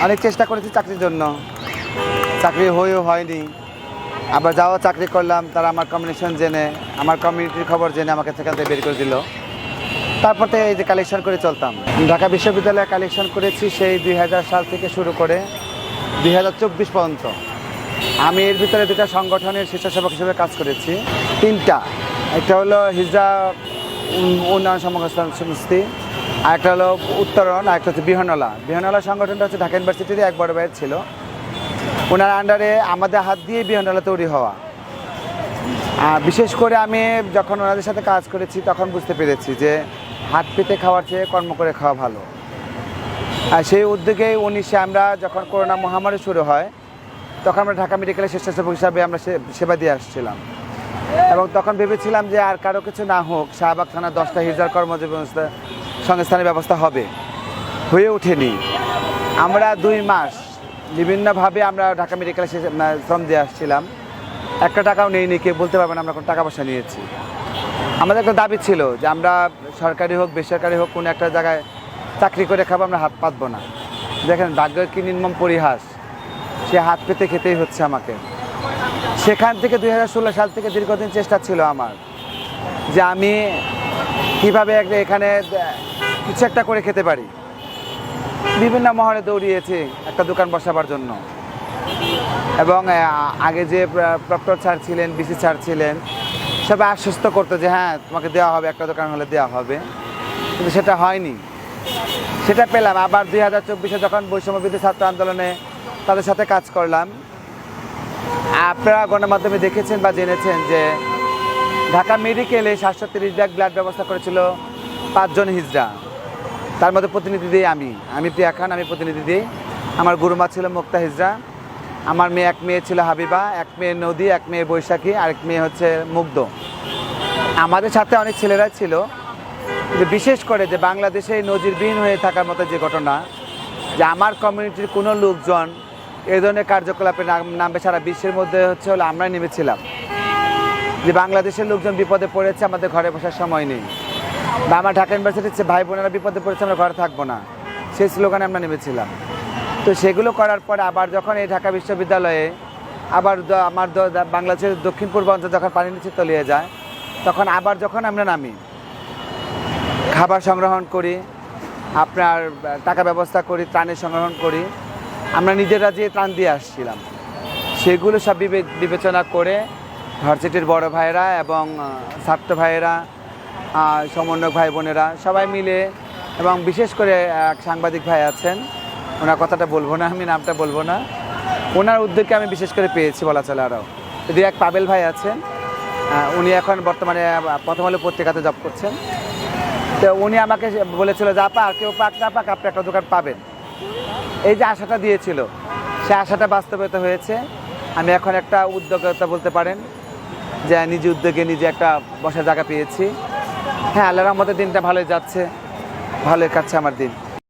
অনেক চেষ্টা করেছি চাকরির জন্য। চাকরি হয়েও হয়নি। আবার যাও চাকরি করলাম, তারা আমার কমিউনিকেশন জেনে, আমার কমিউনিটির খবর জেনে আমাকে সেখান থেকে বের করে দিল। তারপর থেকে এই যে কালেকশন করে চলতাম। ঢাকা বিশ্ববিদ্যালয়ে কালেকশন করেছি সেই দুই হাজার সাল থেকে শুরু করে দুই হাজার চব্বিশ পর্যন্ত। আমি এর ভিতরে দুটা সংগঠনের স্বেচ্ছাসেবক হিসেবে কাজ করেছি। তিনটা। একটা হলো হিজা উন- উন্নয়ন সংস্থান সংস্থি আর একটা হলো উত্তরণ আর একটা হচ্ছে বিহনলা। বিহনলা সংগঠনটা হচ্ছে ঢাকা ইউনিভার্সিটির এক বড় ভাইয়ের ছিল। ওনার আন্ডারে আমাদের হাত দিয়ে বিহনলা তৈরি হওয়া। আর বিশেষ করে আমি যখন ওনাদের সাথে কাজ করেছি, তখন বুঝতে পেরেছি যে হাত পেতে খাওয়ার চেয়ে কর্ম করে খাওয়া ভালো। আর সেই উদ্যোগে উনিশে আমরা যখন করোনা মহামারী শুরু হয়, তখন আমরা ঢাকা মেডিকেলের স্বেচ্ছাসেবক হিসাবে আমরা সেবা দিয়ে আসছিলাম। এবং তখন ভেবেছিলাম যে আর কারও কিছু না হোক, শাহবাগ থানা দশটা হিজার কর্মজীবী সংস্থা- সংস্থানের ব্যবস্থা হবে। হয়ে ওঠেনি। আমরা দুই মাস বিভিন্নভাবে আমরা ঢাকা মেডিকেলে শ্রম দিয়ে আসছিলাম। একটা টাকাও নেই কেউ বলতে পারবে না আমরা কোনো টাকা পয়সা নিয়েছি। আমাদের একটা দাবি ছিল যে আমরা সরকারি হোক, বেসরকারি হোক, কোনো একটা জায়গায় চাকরি করে খাব, আমরা হাত পাতবো না। দেখেন, ভাগ্যের কি নির্মম পরিহাস। সে হাত পেতে খেতেই হচ্ছে আমাকে। সেখান থেকে দু হাজার ষোলো সাল থেকে দীর্ঘদিন চেষ্টা ছিল আমার যে আমি কীভাবে এখানে কিছু একটা করে খেতে পারি। বিভিন্ন মহলে দৌড়িয়েছি একটা দোকান বসাবার জন্য। এবং আগে যে প্রক্টর স্যার ছিলেন, বিসি স্যার ছিলেন, সবাই আশ্বস্ত করতো যে হ্যাঁ তোমাকে দেওয়া হবে, একটা দোকান হলে দেওয়া হবে। কিন্তু সেটা হয়নি। সেটা পেলাম। আবার দুই হাজার চব্বিশে যখন বৈষম্যবিধি ছাত্র আন্দোলনে তাদের সাথে কাজ করলাম, আপনারা গণমাধ্যমে দেখেছেন বা জেনেছেন যে, ঢাকা মেডিকেলে সাতশো তিরিশ ব্যাগ ব্লাড ব্যবস্থা করেছিল পাঁচজন হিজড়া। তার মধ্যে প্রতিনিধি দিই আমি আমি প্রিয়া খান, আমি প্রতিনিধি দিই আমার গুরুমা ছিল মুক্তা হিজড়া আমার মেয়ে, এক মেয়ে ছিল হাবিবা, এক মেয়ে নদী, এক মেয়ে বৈশাখী, আর এক মেয়ে হচ্ছে মুগ্ধ। আমাদের সাথে অনেক ছেলেরা ছিল, কিন্তু বিশেষ করে যে বাংলাদেশে নজিরবিহীন হয়ে থাকার মতো যে ঘটনা, যে আমার কমিউনিটির কোনো লোকজন এই ধরনের কার্যকলাপে নাম- নামবে সারা বিশ্বের মধ্যে হচ্ছে হলো আমরাই নেমেছিলাম। যে বাংলাদেশের লোকজন বিপদে পড়েছে, আমাদের ঘরে বসার সময় নেই। বা আমার ঢাকা ইউনিভার্সিটির যে ভাই বোনেরা বিপদে পড়েছে, আমরা ঘরে থাকব না। সেই স্লোগানে আমরা নেমেছিলাম। তো সেগুলো করার পরে আবার যখন এই ঢাকা বিশ্ববিদ্যালয়ে আবার আমার বাংলাদেশের দক্ষিণ পূর্ব পূর্বাঞ্চল যখন পানি নিচে তলিয়ে যায়, তখন আবার যখন আমরা নামি, খাবার সংগ্রহণ করি, আপনার টাকা ব্যবস্থা করি, ত্রাণের সংগ্রহণ করি, আমরা নিজেরা যে ত্রাণ দিয়ে আসছিলাম, সেগুলো সব বিবেচনা করে ভার্সিটির বড় ভাইয়েরা এবং ছাত্র ভাইয়েরা সমন্বয়ক ভাই বোনেরা সবাই মিলে এবং বিশেষ করে এক সাংবাদিক ভাই আছেন, ওনার কথাটা বলব না, আমি নামটা বলব না। ওনার উদ্যোগকে আমি বিশেষ করে পেয়েছি বলা চলে আরও যদি এক পাবেল ভাই আছেন উনি এখন বর্তমানে প্রথম আলো পত্রিকাতে জব করছেন। তো উনি আমাকে বলেছিল যে আর কেউ পাক না পাক, আপনি একটা দোকান পাবেন। এই যে আশাটা দিয়েছিল, সে আশাটা বাস্তবায়িত হয়েছে। আমি এখন একটা উদ্যোগতা বলতে পারেন, যে নিজে উদ্যোগে নিজে একটা বসার জায়গা পেয়েছি। হ্যাঁ আল্লাহ রহমতের দিনটা ভালোই যাচ্ছে। ভালোই কাটছে আমার দিন।